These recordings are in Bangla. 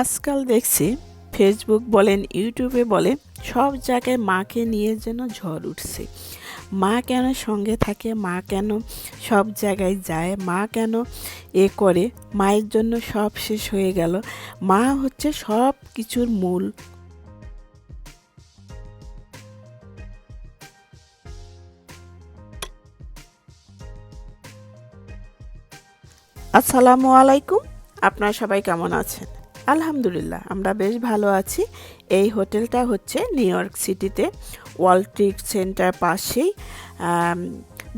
আজকাল দেখছি ফেসবুক বলেন ইউটিউবে বলে, সব জায়গায় মাকে নিয়ে যেন ঝড় উঠছে। মা কেন সঙ্গে থাকে? মা কেন সব জায়গায় যায়? মা কেন এ করে? মায়ের জন্য সব শেষ হয়ে গেল। মা হচ্ছে সব কিছুর মূল। আসসালামু আলাইকুম। আপনারা সবাই কেমন আছেন? আলহামদুলিল্লাহ, আমরা বেশ ভালো আছি। এই হোটেলটা হচ্ছে নিউ ইয়র্ক সিটিতে ওয়ার্ল্ড ট্রিট সেন্টার পাশেই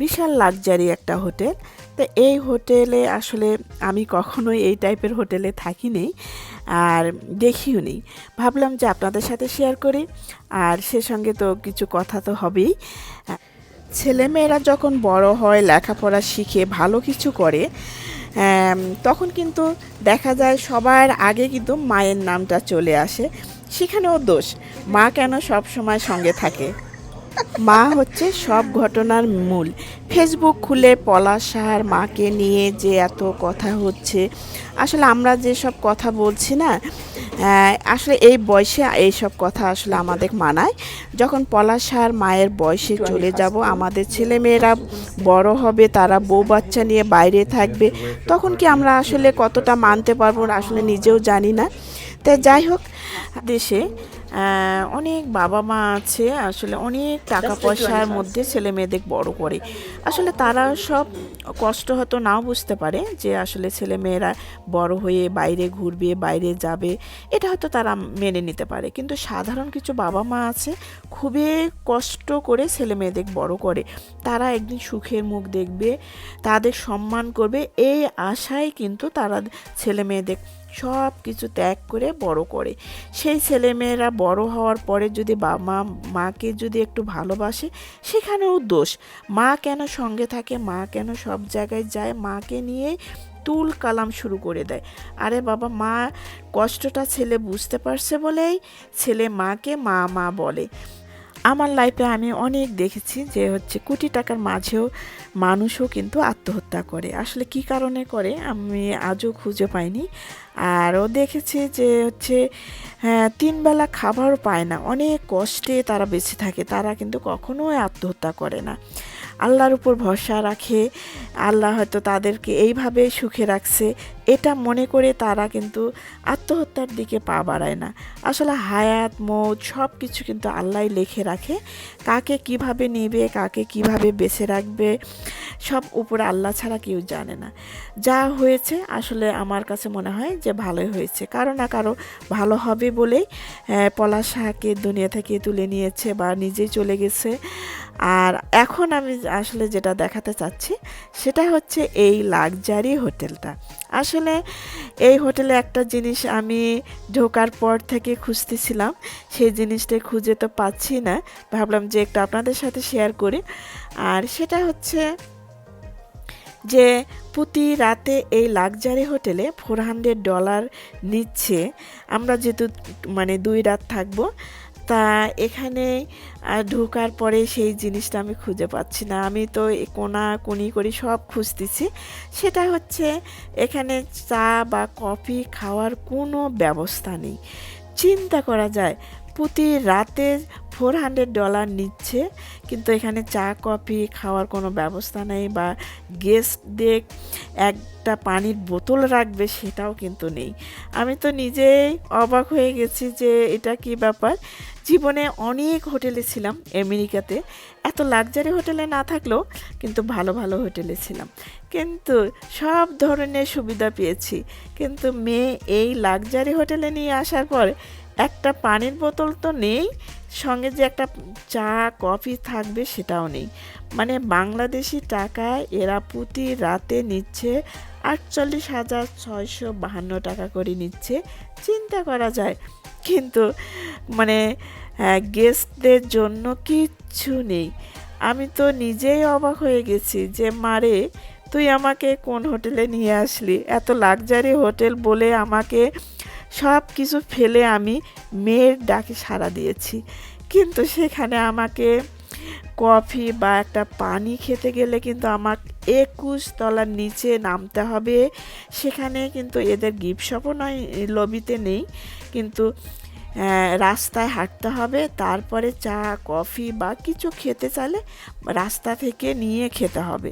বিশাল লাক্সারি একটা হোটেল। তো এই হোটেলে আসলে আমি কখনোই এই টাইপের হোটেলে থাকি নেই আর দেখিও নেই। ভাবলাম যে আপনাদের সাথে শেয়ার করি, আর সে সঙ্গে তো কিছু কথা তো হবেই। ছেলেমেয়েরা যখন বড় হয়, লেখাপড়া শিখে ভালো কিছু করে তখন কিন্তু দেখা যায় সবার আগে কিন্তু মায়ের নামটা চলে আসে। সেখানেও দোষ, মা কেন সব সময় সঙ্গে থাকে? মা হচ্ছে সব ঘটনার মূল। ফেসবুক খুলে পলাশ সাহার মাকে নিয়ে যে এত কথা হচ্ছে, আসলে আমরা যেসব কথা বলছি না আসলে এই বয়সে এইসব কথা আসলে আমাদের মানায়। যখন পলাশ সাহার মায়ের বয়সে চলে যাব, আমাদের ছেলেমেয়েরা বড় হবে, তারা বউ বাচ্চা নিয়ে বাইরে থাকবে, তখন কি আমরা আসলে কতটা মানতে পারব আসলে নিজেও জানি না। তাই যাই হোক, দেশে অনেক বাবা মা আছে আসলে অনেক টাকা পয়সার মধ্যে ছেলে মেয়েদের বড় করে। আসলে তারা সব কষ্ট হয়তো নাও বুঝতে পারে যে আসলে ছেলে মেয়েরা বড় হয়ে বাইরে ঘুরবে বাইরে যাবে এটা হয়তো তারা মেনে নিতে পারে। কিন্তু সাধারণ কিছু বাবা মা আছে খুবই কষ্ট করে ছেলে মেয়েদের বড় করে। তারা একদিন সুখের মুখ দেখবে তাদের সম্মান করবে এই আশায় কিন্তু তারা ছেলে মেয়েদের সব কিছু ত্যাগ করে বড় করে। সেই ছেলেমেয়েরা বড় হওয়ার পরে যদি মা, মাকে যদি একটু ভালোবাসে, সেখানেও দোষ। মা কেন সঙ্গে থাকে? মা কেন সব জায়গায় যায়? মাকে নিয়ে তুল কালাম শুরু করে দেয়। আরে বাবা, মা কষ্টটা ছেলে বুঝতে পারছে বলেই ছেলে মাকে মা মা বলে। আমার লাইফে আমি অনেক দেখেছি যে হচ্ছে কোটি টাকার মাঝেও মানুষও কিন্তু আত্মহত্যা করে। আসলে কি কারণে করে আমি আজও খুঁজে পাইনি। আরও দেখেছি যে হচ্ছে হ্যাঁ তিনবেলা খাবার পায় না। অনেক কষ্টে তারা বেঁচে থাকে, তারা কিন্তু কখনোই আত্মহত্যা করে না। আল্লাহর উপর ভরসা রাখে, আল্লাহ হয়তো তাদেরকে এইভাবে সুখে রাখছে এটা মনে করে তারা কিন্তু আত্মহত্যার দিকে পা বাড়ায় না। আসলে হায়াত, মৌত সব কিছু কিন্তু আল্লাহ লিখে রাখে। কাকে কীভাবে নেবে, কাকে কীভাবে বেছে রাখবে, সব উপরে আল্লাহ ছাড়া কেউ জানে না। যা হয়েছে আসলে আমার কাছে মনে হয় যে ভালোই হয়েছে। কারও না কারও ভালো হবে বলেই পলাশ শাহকে দুনিয়া থেকে তুলে নিয়েছে বা নিজেই চলে গেছে। আর এখন আমি আসলে যেটা দেখাতে চাচ্ছি, সেটা হচ্ছে এই লাক্সারি হোটেলটা। আসলে এই হোটেলে একটা জিনিস আমি ঢোকার পর থেকে খুঁজতেছিলাম। সেই জিনিসটা খুঁজে তো পাচ্ছি না। ভাবলাম যে একটু আপনাদের সাথে শেয়ার করি। আর সেটা হচ্ছে যে প্রতি রাতে এই লাক্সারি হোটেলে ফোর হান্ড্রেড ডলার নিচ্ছে। আমরা যেহেতু মানে দুই রাত থাকব তা এখানে ঢোকার পরে সেই জিনিসটা আমি খুঁজে পাচ্ছি না। আমি তো কোনা, কোনি করি সব খুঁজতেছি। সেটা হচ্ছে এখানে চা বা কফি খাওয়ার কোনো ব্যবস্থা নেই। চিন্তা করা যায়, প্রতি রাতে ফোর হান্ড্রেড ডলার নিচ্ছে, কিন্তু এখানে চা কফি খাওয়ার কোনো ব্যবস্থা নেই বা গেস্টদের একটা পানির বোতল রাখবে সেটাও কিন্তু নেই। আমি তো নিজেই অবাক হয়ে গেছি যে এটা কি ব্যাপার? জীবনে অনেক হোটেলে ছিলাম আমেরিকাতে, এত লাক্সারি হোটেলে না থাকলেও কিন্তু ভালো ভালো হোটেলে ছিলাম। কিন্তু সব ধরনের সুবিধা পেয়েছি, কিন্তু মেয়ে এই লাক্সারি হোটেলে নিয়ে আসার পর একটা পানির বোতল তো নেই সঙ্গে যে একটা চা, কফি থাকবে সেটাও নেই। মানে বাংলাদেশি টাকায় এরা প্রতি রাতে নিচ্ছে আটচল্লিশ হাজার ছয়শো বাহান্ন টাকা করে নিচ্ছে। চিন্তা করা যায়। কিন্তু মানে গেস্টদের জন্য কিচ্ছু নেই। আমি তো নিজেই অবাক হয়ে গেছি যে মারে তুই আমাকে কোন হোটেলে নিয়ে আসলি? এত লাক্সারি হোটেল বলে আমাকে সব কিছু ফেলে আমি মেয়ের ডাকে সাড়া দিয়েছি। কিন্তু সেখানে আমাকে কফি বা একটা পানি খেতে গেলে কিন্তু আমার একুশ তলার নিচে নামতে হবে। সেখানে কিন্তু এদের গিফট শপও নয় লবিতে নেই। কিন্তু রাস্তায় হাঁটতে হবে, তারপরে চা, কফি বা কিছু খেতে চাইলে রাস্তা থেকে নিয়ে খেতে হবে।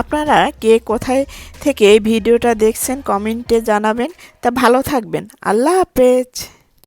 আপনারা কে কোথায় থেকে এই ভিডিওটা দেখছেন কমেন্টে জানাবেন। তা ভালো থাকবেন। আল্লাহ হাফেজ।